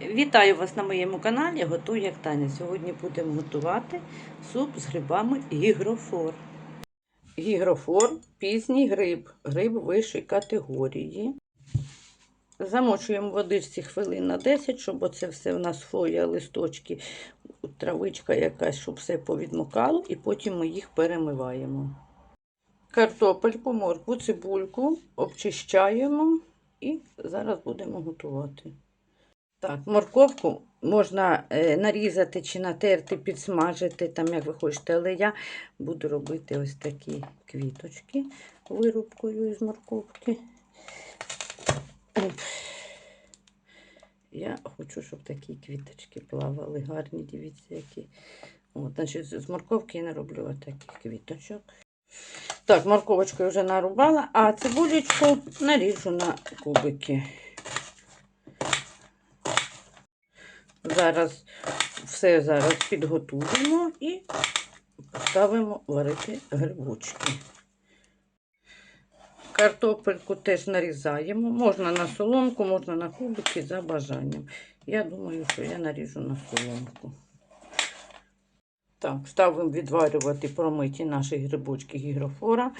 Вітаю вас на моєму каналі Готуй як Таня. Сьогодні будемо готувати суп з грибами гігрофор. Гігрофор пізній гриб, гриб вищої категорії. Замочуємо в водичці хвилин на 10, щоб оце все у нас фоя, листочки, травичка якась, щоб все повідмокало, і потім ми їх перемиваємо. Картопельку, моркву, цибульку обчищаємо і зараз будемо готувати. Так, морковку можна е, нарізати чи натерти, підсмажити, там як ви хочете, але я буду робити ось такі квіточки вирубкою із морковки. Я хочу, щоб такі квіточки плавали, гарні, дивіться, які. От, значить, з морковки я нароблю отаких квіточок. Так, морковочку я вже нарубала, а цибулечку наріжу на кубики. Зараз все зараз підготуємо і поставимо варити грибочки. Картопельку теж нарізаємо. Можна на соломку, можна на кубики за бажанням. Я думаю, що я наріжу на соломку. Так, ставимо відварювати промиті наші грибочки гігрофора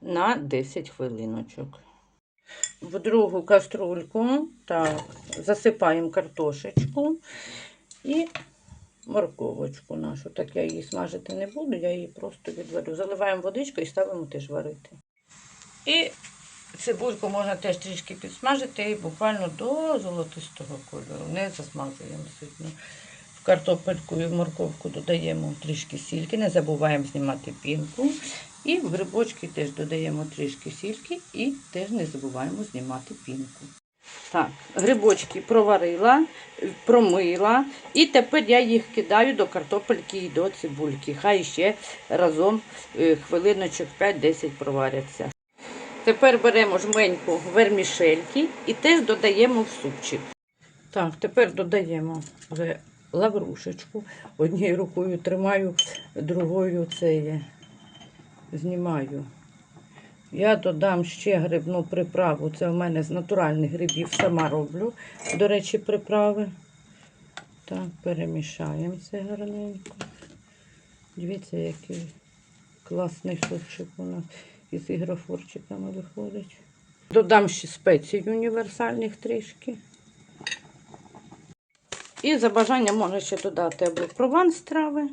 на 10 хвилиночок. В другу каструльку так, засипаємо картошечку і морковочку нашу. Так я її смажити не буду, я її просто відварю. Заливаємо водичку і ставимо теж варити. І цибульку можна теж трішки підсмажити і буквально до золотистого кольору. Не засмажуємо сильно. Картопельку і в морковку додаємо трішки сільки, не забуваємо знімати пінку. І в грибочки теж додаємо трішки сільки і теж не забуваємо знімати пінку. Так, грибочки проварила, промила, і тепер я їх кидаю до картопельки і до цибульки. Хай ще разом е, хвилиночок 5-10 проваряться. Тепер беремо жменьку вермішельки і теж додаємо в супчик. Так, тепер додаємо лаврушечку. Однією рукою тримаю, другою це знімаю. Я додам ще грибну приправу. Це в мене з натуральних грибів сама роблю. До речі, приправи. Так, перемішаємо це гарненько. Дивіться, який класний супчик у нас із ігрофорчиками виходить. Додам ще спецій універсальних трішки. І за бажанням можна ще додати або прованс трави,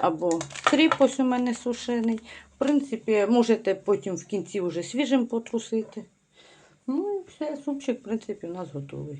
або кріп ось у мене сушений. В принципі, можете потім в кінці вже свіжим потрусити. Ну і все, супчик, в принципі, у нас готовий.